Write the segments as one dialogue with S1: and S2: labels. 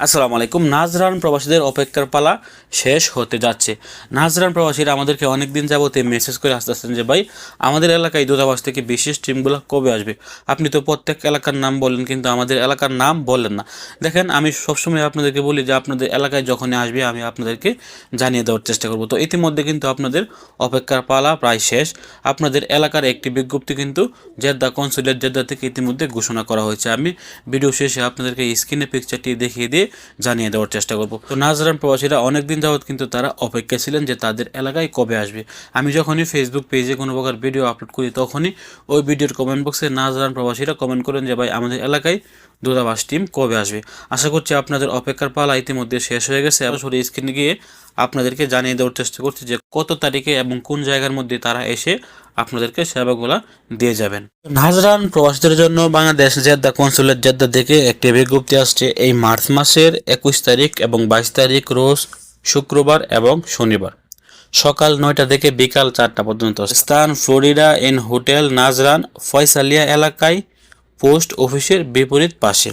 S1: আসসালামু আলাইকুম। নাজরান প্রবাসীদের অপেক্ষার পালা শেষ হতে যাচ্ছে। নাজরান প্রবাসীরা আমাদেরকে অনেক দিন যাবতে মেসেজ করে আসতে আসতেছেন যে, ভাই, আমাদের এলাকায় দূতাবাস থেকে বিশেষ টিমগুলো কবে আসবে? আপনি তো প্রত্যেক এলাকার নাম বলেন কিন্তু আমাদের এলাকার নাম বললেন না। দেখেন, আমি সবসময় আপনাদেরকে বলি যে, আপনাদের এলাকায় যখনই আসবে, আমি আপনাদেরকে জানিয়ে দেওয়ার চেষ্টা করব। তো ইতিমধ্যে কিন্তু আপনাদের অপেক্ষার পালা প্রায় শেষ। আপনাদের এলাকার একটি বিজ্ঞপ্তি কিন্তু জেদ্দা কনসুলেট জেদ্দা থেকে ইতিমধ্যে ঘোষণা করা হয়েছে। আমি ভিডিও শেষে আপনাদেরকে স্ক্রিনে পিকচারটি দেখিয়ে দিয়ে জানিয়ে দেওয়ার চেষ্টা করব। তো নাজরান প্রবাসীরা অনেক দিন যাবৎ কিন্তু তারা অপেক্ষা ছিলেন যে তাদের এলাকায় কবে আসবে। আমি যখনই ফেসবুক পেজে কোনো প্রকার ভিডিও আপলোড করি তখনই ওই ভিডিওর কমেন্ট বক্সে নাজরান প্রবাসীরা কমেন্ট করেন যে, ভাই, আমাদের এলাকায় দূতাবাস টিম কবে আসবে? আশা করছি আপনাদের অপেক্ষার পালা ইতিমধ্যে শেষ হয়ে গেছে। সরাসরি স্ক্রিনে গিয়ে আপনাদেরকে জানিয়ে দেওয়ার চেষ্টা করছি যে, কত তারিখে এবং কোন জায়গার মধ্যে তারা এসে আপনাদেরকে সেবাগুলা দিয়ে যাবেন। নাজরান প্রবাসীদের জন্য বাংলাদেশ জেদ্দা কনসুলেট জেদ্দা থেকে একটি বিজ্ঞপ্তি আসছে, এই মার্চ মাসের একুশ তারিখ এবং বাইশ তারিখ রোজ শুক্রবার এবং শনিবার। সকাল নয়টা থেকে বিকাল চারটা পর্যন্ত স্থান Florida inn hotel Najran Faisaliyah এলাকায় পোস্ট অফিসের বিপরীত পাশে।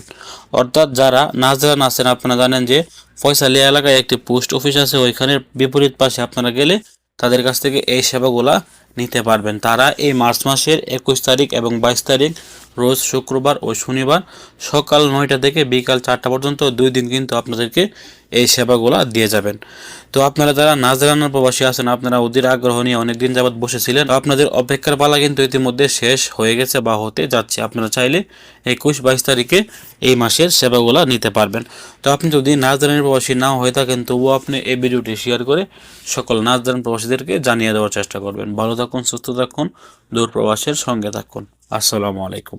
S1: অর্থাৎ যারা নাজরান আছেন, আপনারা জানেন যে ফয়সালিয়া এলাকায় একটি পোস্ট অফিস আছে, ওইখানের বিপরীত পাশে আপনারা গেলে তাদের কাছ থেকে এই সেবাগুলা নিতে পারবেন। তারা এই মার্চ মাসের একুশ তারিখ এবং বাইশ তারিখ, রোজ শুক্রবার ও শনিবার সকাল নয়টা থেকে বিকাল চারটা পর্যন্ত দুই দিন কিন্তু আপনাদেরকে এই সেবাগুলা দিয়ে যাবেন। তো আপনারা যারা নাজরানার প্রবাসী আছেন, আপনারা ওদের আগ্রহ নিয়ে অনেকদিন যাবৎ বসেছিলেন। আপনাদের অপেক্ষার পালা কিন্তু ইতিমধ্যে শেষ হয়ে গেছে বা হতে যাচ্ছে। আপনারা চাইলে একুশ বাইশ তারিখে এই মাসের সেবাগুলা নিতে পারবেন। তো আপনি যদি নাজরানের প্রবাসী না হয়ে থাকেন, তবুও আপনি এই ভিডিওটি শেয়ার করে সকল নাজরান প্রবাসীদেরকে জানিয়ে দেওয়ার চেষ্টা করবেন। ভালো থাকুন, সুস্থ থাকুন দূর প্রবাসের সঙ্গে থাকুন। আসসালামু আলাইকুম।